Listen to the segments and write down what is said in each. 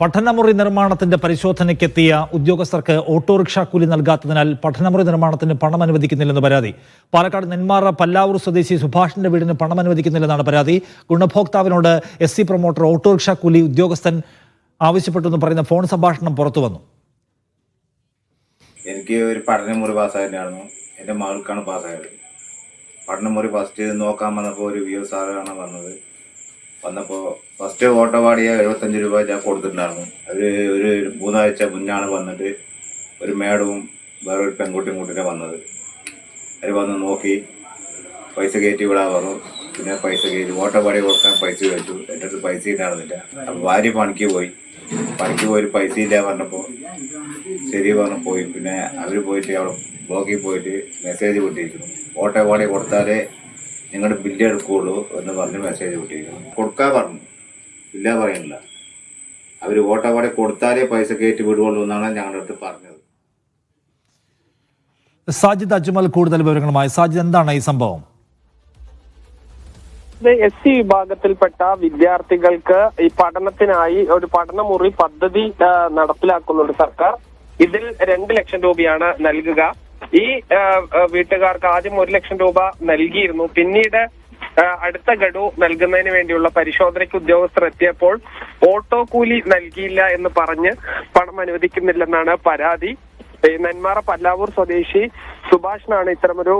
പഠനമുറി നിർമ്മാണത്തിന്റെ പരിശോധനയ്ക്കെത്തിയ ഉദ്യോഗസ്ഥർക്ക് ഓട്ടോറിക്ഷ കൂലി നൽകാത്തതിനാൽ പഠനമുറി നിർമ്മാണത്തിന് പണം അനുവദിക്കുന്നില്ലെന്ന് പരാതി. പാലക്കാട് നെന്മാറ പല്ലാവൂർ സ്വദേശി സുഭാഷിന്റെ വീടിന് പണം അനുവദിക്കുന്നില്ലെന്നാണ് പരാതി. ഗുണഭോക്താവിനോട് S C promoter auto rickshaw കൂലി ഉദ്യോഗസ്ഥൻ ആവശ്യപ്പെട്ടു എന്ന് പറയുന്ന ഫോൺ സംഭാഷണം പുറത്തു വന്നു. എനിക്ക് ഒരു പഠനമുറി പാസ്സായിരുന്നു എന്റെ മകൾക്കാണ് പാസ്സായത്. പഠനമുറി ഫസ്റ്റ് നോക്കാൻ വന്നപ്പോൾ ഒരു വി സാറാണ് വന്നത്. വന്നപ്പോൾ ഫസ്റ്റ് ഓട്ടോ പാടിയ എഴുപത്തഞ്ച് രൂപ ഞാൻ കൊടുത്തിട്ടുണ്ടായിരുന്നു. അവർ ഒരു മൂന്നാഴ്ച മുന്നാണ് വന്നിട്ട് ഒരു മേഡവും വേറെ ഒരു പെൺകുട്ടിയും കൂട്ടിനെ വന്നത്. അവർ വന്ന് നോക്കി പൈസ കയറ്റി വിടാൻ പറഞ്ഞു. പിന്നെ പൈസ കയറ്റി ഓട്ടോ പാടി കൊടുക്കാൻ പൈസ കഴിച്ചു എന്റെ അടുത്ത് പൈസ ഉണ്ടായിരുന്നില്ല അപ്പോൾ ഭാര്യ പണിക്ക് പോയി. പണിക്ക് പോയി പൈസ ഇല്ല പറഞ്ഞപ്പോൾ ശരി പറഞ്ഞു പോയി. പിന്നെ അവർ പോയിട്ട് അവിടെ ബ്ലോക്കിൽ പോയിട്ട് മെസ്സേജ് കൊണ്ടിരിക്കുന്നു ഓട്ടോ പാടി കൊടുത്താലേ നിങ്ങളുടെ ബില്ല് എടുക്കുകയുള്ളൂ എന്ന് പറഞ്ഞ് മെസ്സേജ് വിട്ടിരിക്കുന്നു. കൊടുക്കാൻ പറഞ്ഞു. ഇല്ല പറയുന്നില്ല. അവർ ഓട്ടോപാടെ കൊടുത്താലേ പൈസ കയറ്റി വിടുകയുള്ളൂ എന്നാണ് ഞങ്ങളുടെ അടുത്ത് പറഞ്ഞത്. സാജിദ് അജ്മൽ കൂടുതൽ വിവരങ്ങളുമായി. സാജിദ് എന്താണ് ഈ സംഭവം? എസ് സി വിഭാഗത്തിൽപ്പെട്ട വിദ്യാർത്ഥികൾക്ക് ഈ പഠനത്തിനായി ഒരു പഠനമുറി പദ്ധതി നടപ്പിലാക്കുന്നുണ്ട് സർക്കാർ. ഇതിൽ രണ്ട് ലക്ഷം രൂപയാണ് നൽകുക. ഈ വീട്ടുകാർക്ക് ആദ്യം ഒരു ലക്ഷം രൂപ നൽകിയിരുന്നു. പിന്നീട് അടുത്ത ഗഡു നൽകുന്നതിന് വേണ്ടിയുള്ള പരിശോധനയ്ക്ക് ഉദ്യോഗസ്ഥർ എത്തിയപ്പോൾ ഓട്ടോ കൂലി നൽകിയില്ല എന്ന് പറഞ്ഞ് പണം അനുവദിക്കുന്നില്ലെന്നാണ് പരാതി. നെന്മാറ പല്ലാവൂർ സ്വദേശി സുഭാഷിനാണ് ഇത്തരമൊരു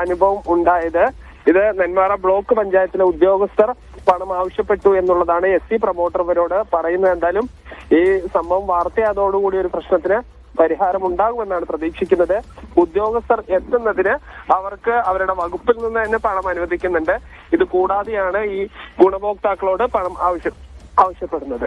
അനുഭവം ഉണ്ടായത്. ഇത് നെന്മാറ ബ്ലോക്ക് പഞ്ചായത്തിലെ ഉദ്യോഗസ്ഥർ പണം ആവശ്യപ്പെട്ടു എന്നുള്ളതാണ് എസ് സി പ്രൊമോട്ടർ ഇവരോട് പറയുന്നത്. എന്തായാലും ഈ സംഭവം വാർത്തയാതോടുകൂടി ഒരു പ്രശ്നത്തിന് പരിഹാരം ഉണ്ടാകുമെന്നാണ് പ്രതീക്ഷിക്കുന്നത്. ഉദ്യോഗസ്ഥർ എത്തുന്നതിന് അവർക്ക് അവരുടെ വകുപ്പിൽ നിന്ന് തന്നെ പണം അനുവദിക്കുന്നുണ്ട്. ഇത് കൂടാതെയാണ് ഈ ഗുണഭോക്താക്കളോട് പണം ആവശ്യം ആവശ്യപ്പെടുന്നത്.